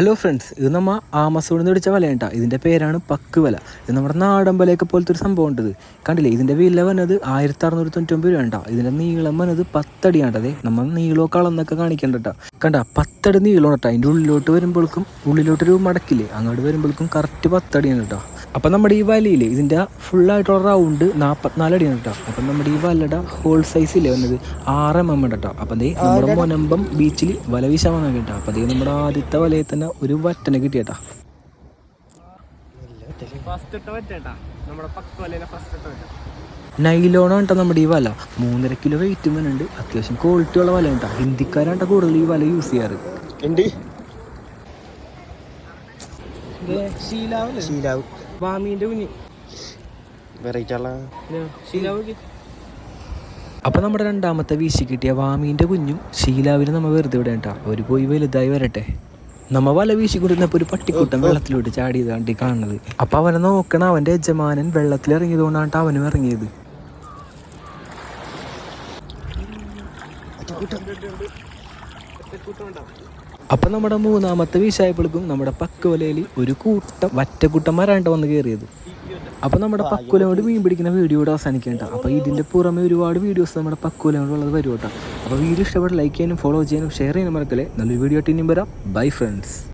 Hello friends ഇത് നമ്മൾ ആമസോണിൽ നിന്ന് പിടിച്ച കേട്ടോ ഇതിന്റെ പേരാണ് പക്ക് വല ഇത് നമ്മുടെ നാടൻ വലയൊക്കെ പോലത്തെ ഒരു സംഭവം ഉണ്ട് കണ്ടില്ലേ? ഇതിന്റെ വില വന്നത് ആയിരത്തി അറുന്നൂറ്റി തൊണ്ണൂറ്റൊമ്പത് രൂപ കേട്ടോ ഇതിന്റെ നീളം വന്നത് പത്തടിയാണ്ടതേ നമ്മൾ നീളമൊക്കെ അളന്നൊക്കെ കാണിക്കേണ്ട കേട്ടോ കണ്ട പത്തടി നീളം കേട്ടോ അതിന്റെ ഉള്ളിലോട്ട് വരുമ്പോഴേക്കും ഉള്ളിലോട്ടൊരു മടക്കില്ലേ? അങ്ങോട്ട് വരുമ്പോഴേക്കും കറക്റ്റ് പത്തടിയാണ് കേട്ടോ അപ്പം നമ്മുടെ ഈ വലയിൽ ഇതിന്റെ ഫുള്ളായിട്ടുള്ള റൗണ്ട് നാൽപ്പത്തിനാല് അടിയാണ് കേട്ടോ അപ്പം നമ്മുടെ ഈ വലയുടെ ഹോൾ സൈസ് ഇല്ലേ? വന്നത് ആറ് എം എം ഉണ്ട് കേട്ടോ അപ്പം അതേ നമ്മുടെ മുനമ്പം ബീച്ചിൽ വല വീശാൻ വന്നാൽ കേട്ടോ. അപ്പം അതേ നമ്മുടെ ആദ്യത്തെ വലയിൽ തന്നെ ഒരു വറ്റനെ കിട്ടിയേട്ടാ നൈലോണ കേട്ടോ നമ്മുടെ ഈ വല. മൂന്നര കിലോ വെയിറ്റ് വരുന്നുണ്ട് അത്യാവശ്യം ക്വാളിറ്റി ഉള്ള വല കേട്ടോ ഹിന്ദിക്കാരാണ് കൂടുതൽ ഈ വല യൂസ് ചെയ്യാറ്. ശീലാവ്. വാമീന്റെ കുഞ്ഞ്. വെറൈറ്റി ഉള്ള ശീലാവ് അപ്പോൾ നമ്മുടെ രണ്ടാമത്തെ വീശി കിട്ടിയ വാമീന്റെ കുഞ്ഞും ശീലാവിനെ നമ്മ വെറുതെ വിടേണ്ട കേട്ടോ. അവർ പോയി വലുതായി വരട്ടെ. നമ്മ വല വീശിക്കൊണ്ടിരുന്നപ്പോൾ ഒരു പട്ടിക്കൂട്ടം വെള്ളത്തിലോട്ട് ചാടിയത് കണ്ടി കാണുന്നത്. അപ്പം അവനെ നോക്കണ അവന്റെ യജമാനൻ വെള്ളത്തിൽ ഇറങ്ങിയതുകൊണ്ടാണ് അവനും ഇറങ്ങിയത്. അപ്പം നമ്മുടെ മൂന്നാമത്തെ വീശായപ്പോഴേക്കും നമ്മുടെ പക്കുവലയിൽ ഒരു കൂട്ടം വറ്റക്കൂട്ടന്മാരാണ്ട് വന്ന് കയറിയത് അപ്പോൾ നമ്മുടെ പക്കുലയോട് മീൻ പിടിക്കുന്ന വീഡിയോ ഇവിടെ അവസാനിക്കേണ്ട അപ്പോൾ ഇതിന്റെ പുറമെ ഒരുപാട് വീഡിയോസ് നമ്മുടെ പക്കുലയോടുള്ളത് വരും കേട്ടോ. അപ്പോൾ വീഡിയോ ഇഷ്ടപ്പെട്ട ലൈക്ക് ചെയ്യാനും ഫോളോ ചെയ്യാനും ഷെയർ ചെയ്യാനും മറക്കല്ലേ. നല്ലൊരു വീഡിയോ ടീം വരാം. Bye friends